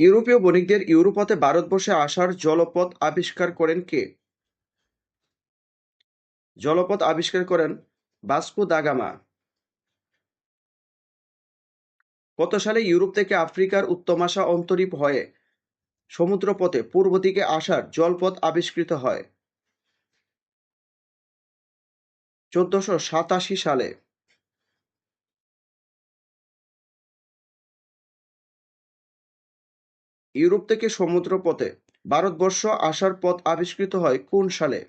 ইউরোপীয় বণিকদের ইউরোপ হতে ভারতবর্ষে আসার জলপথ আবিষ্কার করেন কে? জলপথ আবিষ্কার করেন বাস্কো দা গামা। কত সালে ইউরোপ থেকে আফ্রিকার উত্তমাশা অন্তরীপ হয়ে সমুদ্রপথে পূর্ব দিকে আসার জলপথ আবিষ্কৃত হয়? চোদ্দশো সাতাশি সালে। ইউরোপ থেকে সমুদ্রপথে ভারতবর্ষ আসার পথ আবিষ্কৃত হয় কোন সালে?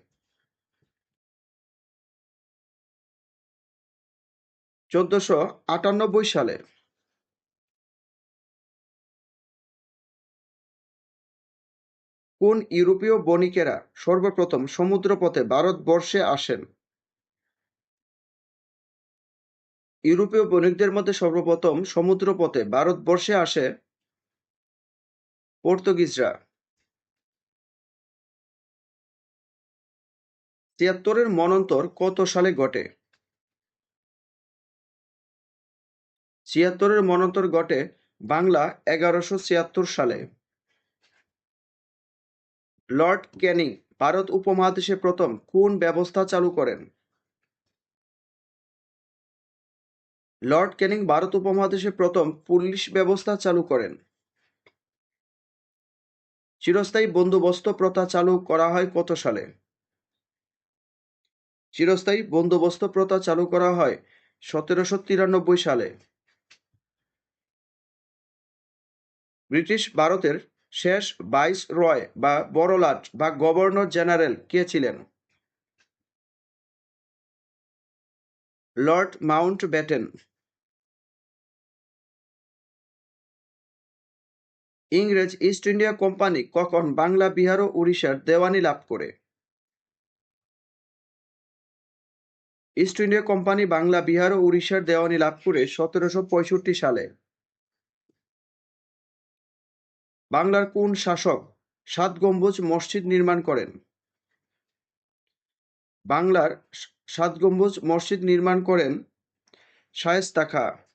চোদ্দশো আটানব্বই সালে। কোন ইউরোপীয় বণিকেরা সর্বপ্রথম সমুদ্রপথে ভারতবর্ষে আসেন? ইউরোপীয় বণিকদের মধ্যে সর্বপ্রথম সমুদ্রপথে ভারতবর্ষে আসে পর্তুগিজরা তিয়াত্তরের মনন্তর কত সালে ঘটে? ছিয়াত্তরের মনন্তর ঘটে বাংলা এগারোশো ছিয়াত্তর সালে। লর্ড ক্যানিং ভারত উপমহাদেশে প্রথম কোন ব্যবস্থা চালু করেন? লর্ড ক্যানিং ভারত উপমহাদেশে প্রথম পুলিশ ব্যবস্থা চালু করেন। চিরস্থায়ী বন্দোবস্ত প্রথা চালু করা হয় কত সালে? চিরস্থায়ী বন্দোবস্ত প্রথা চালু করা হয় সতেরোশো তিরানব্বই সালে। ব্রিটিশ ভারতের শেষ ভাইস রয় বা বড়লাট বা গভর্নর জেনারেল কে ছিলেন? লর্ড মাউন্ট ব্যাটেন ইংরেজ ইস্ট ইন্ডিয়া কোম্পানি কখন বাংলা, বিহার ও উড়িষ্যার দেওয়ানি লাভ করে? East India company Bangla, Bihar ও উড়িষ্যার দেওয়ানি লাভ করে সতেরোশো পঁয়ষট্টি সালে। বাংলার কোন শাসক সাত গম্বুজ মসজিদ নির্মাণ করেন? বাংলার সাত গম্বুজ মসজিদ নির্মাণ করেন শায়েস্তা খাঁ।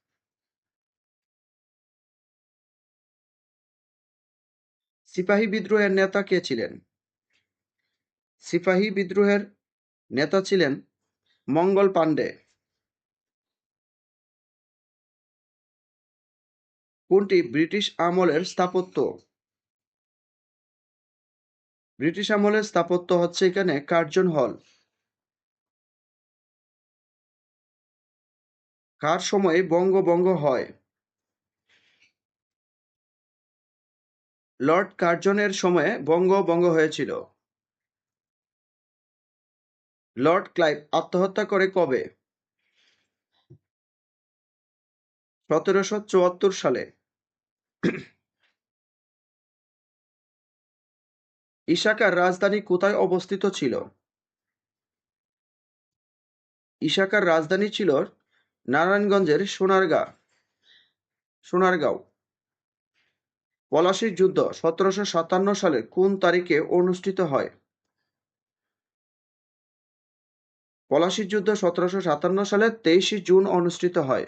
সিপাহী বিদ্রোহের নেতা কে ছিলেন? সিপাহী বিদ্রোহের নেতা ছিলেন মঙ্গল পাণ্ডে। কোনটি ব্রিটিশ আমলের স্থাপত্য? ব্রিটিশ আমলের স্থাপত্য হচ্ছে এখানে কার্জন হল। কার সময়ে বঙ্গভঙ্গ হয়? লর্ড কার্জনের সময়ে বঙ্গভঙ্গ হয়েছিল। লর্ড ক্লাইভ আত্মহত্যা করে কবে? সতেরোশো চুয়াত্তর সালে। ইশাকার রাজধানী কোথায় অবস্থিত ছিল? ইশাকার রাজধানী ছিল নারায়ণগঞ্জের সোনারগাঁ, সোনারগাঁও। পলাশীর যুদ্ধ সতেরোশো সাতান্ন সালের কোন তারিখে অনুষ্ঠিত হয়? পলাশীর যুদ্ধ সতেরোশো সাতান্ন সালের তেইশে জুন অনুষ্ঠিত হয়।